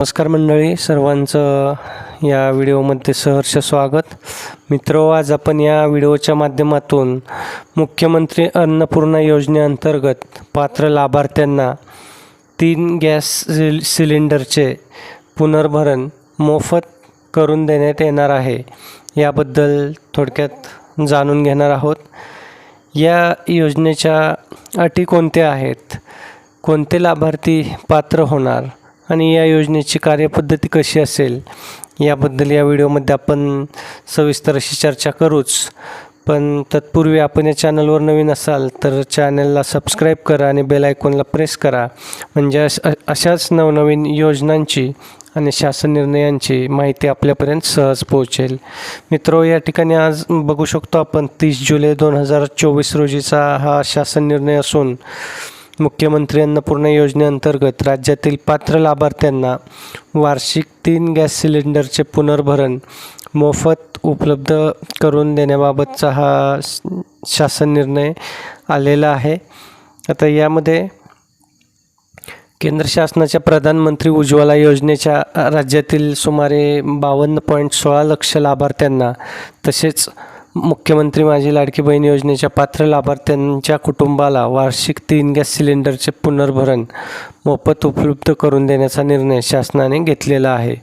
नमस्कार मंडळी सर्वांचं या व्हिडिओमध्ये सहर्ष स्वागत. मित्र आज आपण या व्हिडिओच्या माध्यमातून मुख्यमंत्री अन्नपूर्णा योजनेअंतर्गत पात्र लाभार्थ्यांना तीन गॅस सिल सिलेंडरचे पुनर्भरण मोफत करून देण्यात येणार आहे. याबद्दल थोडक्यात जाणून घेणार आहोत. या योजनेच्या अटी कोणत्या आहेत? कोणते लाभार्थी पात्र होणार? आणि या योजनेची कार्यपद्धती कशी असेल याबद्दल या व्हिडिओमध्ये आपण सविस्तर अशी चर्चा करूच. पण तत्पूर्वी आपण या चॅनलवर नवीन असाल तर चॅनलला सबस्क्राईब करा आणि बेल आयकॉनला प्रेस करा. म्हणजे अश अशाच नवनवीन योजनांची आणि शासन निर्णयांची माहिती आपल्यापर्यंत सहज पोहोचेल. मित्रो या ठिकाणी आज बघू शकतो आपण तीस जुलै दोन हजार चोवीस रोजीचा हा शासन निर्णय असून मुख्यमंत्री अन्नपूर्णा योजनेअंतर्गत राज्यातील पात्र लाभार्थ्यांना वार्षिक तीन गॅस सिलेंडरचे पुनर्भरण मोफत उपलब्ध करून देण्याबाबतचा हा शासन निर्णय आलेला आहे. आता यामध्ये केंद्र शासनाच्या प्रधानमंत्री उज्ज्वला योजनेच्या राज्यातील सुमारे बावन्न पॉईंट सोळा लक्ष लाभार्थ्यांना तसेच मुख्यमंत्री माझी लाडकी बहीण योजनेच्या पात्र लाभार्थ्यांच्या कुटुंबाला वार्षिक तीन गॅस सिलेंडरचे पुनर्भरण मोफत उपलब्ध करून देण्याचा निर्णय शासनाने घेतलेला आहे.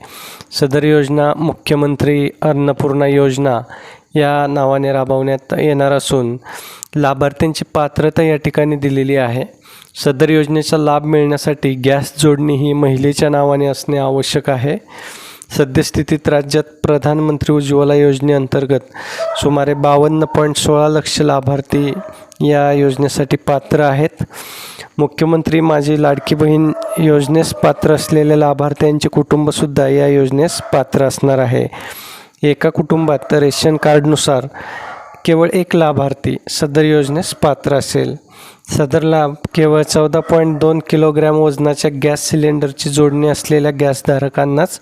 सदर योजना मुख्यमंत्री अन्नपूर्णा योजना या नावाने राबवण्यात येणार असून लाभार्थ्यांची पात्रता या ठिकाणी दिलेली आहे. सदर योजनेचा लाभ मिळण्यासाठी गॅस जोडणी ही महिलेच्या नावाने असणे आवश्यक आहे. सद्यस्थितीत राज्यात प्रधानमंत्री उज्ज्वला योजनेअंतर्गत सुमारे बावन्न पॉईंट सोळा लक्ष लाभार्थी या योजनेसाठी पात्र आहेत. मुख्यमंत्री माझी लाडकी बहीण योजनेस पात्र असलेल्या लाभार्थ्यांचे कुटुंबसुद्धा या योजनेस पात्र असणार आहे. एका कुटुंबात रेशन कार्डनुसार केवळ एक लाभार्थी सदर योजनेस पात्र असेल. सदर लाभ केवळ चौदा पॉईंट दोन किलोग्रॅम वजनाच्या गॅस सिलेंडरची जोडणी असलेल्या गॅसधारकांनाच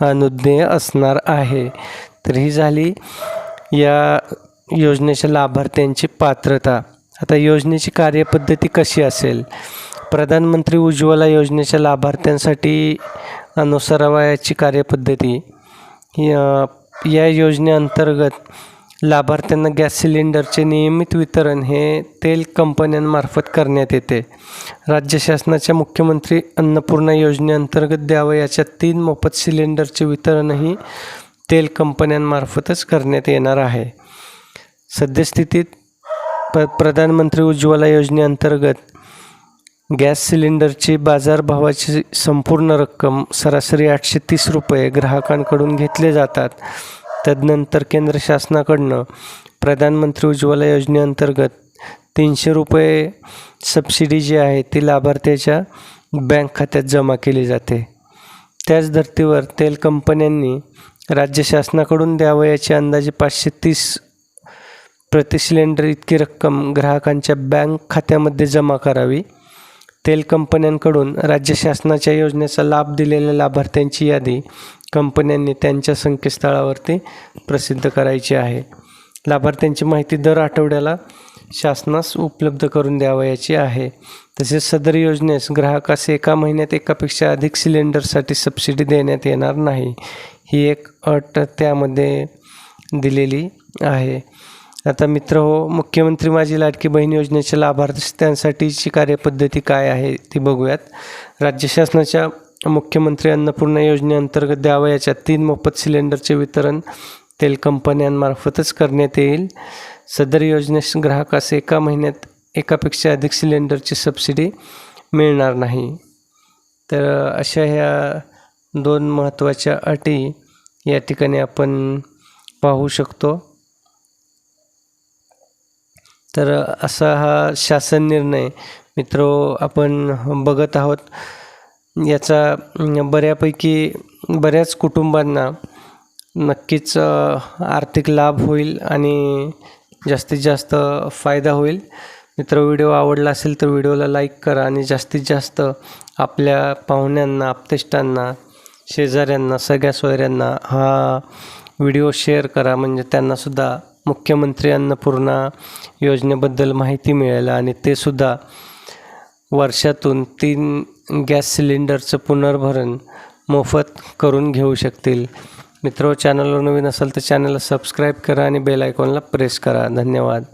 अनुज्ञेय असणार आहे. तर ही झाली या योजनेच्या लाभार्थ्यांची पात्रता. आता योजनेची कार्यपद्धती कशी असेल? प्रधानमंत्री उज्ज्वला योजनेच्या लाभार्थ्यांसाठी अनुसरावयाची कार्यपद्धती. या या योजनेअंतर्गत लाभार्थ्यांना गॅस सिलेंडरचे नियमित वितरण हे तेल कंपन्यांमार्फत करण्यात येते. राज्य शासनाच्या मुख्यमंत्री अन्नपूर्णा योजनेअंतर्गत द्यावं याच्या तीन मोफत सिलेंडरचे वितरणही तेल कंपन्यांमार्फतच करण्यात येणार आहे. सद्यस्थितीत प प्रधानमंत्री उज्ज्वला योजनेअंतर्गत गॅस सिलेंडरची बाजारभावाची संपूर्ण रक्कम सरासरी आठशे तीस रुपये ग्राहकांकडून घेतले जातात. तदनंतर केंद्र शासनाकडनं प्रधानमंत्री उज्ज्वला योजनेअंतर्गत तीनशे रुपये सबसिडी जी आहे ती लाभार्थ्याच्या बँक खात्यात जमा केली जाते. त्याच धर्तीवर तेल कंपन्यांनी राज्य शासनाकडून द्यावयाची अंदाजे पाचशे तीस प्रति सिलेंडर इतकी रक्कम ग्राहकांच्या बँक खात्यामध्ये जमा करावी. तेल कंपन्यांकडून राज्य शासनाच्या योजनेचा लाभ दिलेल्या लाभार्थ्यांची यादी कंपन्यांनी त्यांच्या संकेतस्थळावरती प्रसिद्ध करायची आहे. लाभार्थ्यांची माहिती दर आठवड्याला शासनास उपलब्ध करून द्यावयाची आहे. तसेच सदर योजनेस ग्राहकास एका महिन्यात एकापेक्षा अधिक सिलेंडरसाठी सबसिडी देण्यात येणार नाही ही एक अट त्यामध्ये दिलेली आहे. आता मित्र हो मुख्यमंत्री माझी लाडकी बहीण योजनेच्या लाभार्थ्यांसाठीची कार्यपद्धती काय आहे ती बघूयात. राज्य शासनाच्या मुख्यमंत्री अन्नपूर्णा योजनेअंतर्गत द्यावयाच्या तीन मोफत सिलेंडरचे वितरण तेल कंपन्यांमार्फतच करण्यात येईल. सदर योजनेस ग्राहकास एका महिन्यात एकापेक्षा अधिक सिलेंडरची सबसिडी मिळणार नाही. तर अशा ह्या दोन महत्त्वाच्या अटी या ठिकाणी आपण पाहू शकतो. तर असा हा शासन निर्णय मित्रो आपण बघत आहोत. याचा बऱ्यापैकी बऱ्याच कुटुंबांना नक्कीच आर्थिक लाभ होईल आणि जास्तीत जास्त फायदा होईल. मित्र व्हिडिओ आवडला असेल तर व्हिडिओला लाईक करा आणि जास्तीत जास्त आपल्या पाहुण्यांना आपतेष्टांना शेजाऱ्यांना सगळ्या सोयऱ्यांना हा व्हिडिओ शेअर करा. म्हणजे त्यांनासुद्धा मुख्यमंत्री अन्नपूर्णा योजनेबद्दल माहिती मिळेल आणि ते सुद्धा वर्षातून तीन गॅस सिलेंडरचं पुनर्भरण मोफत करून घेऊ शकतील. मित्र चॅनलवर नवीन असाल तर चॅनलला सबस्क्राईब करा आणि बेल आयकॉनला प्रेस करा. धन्यवाद.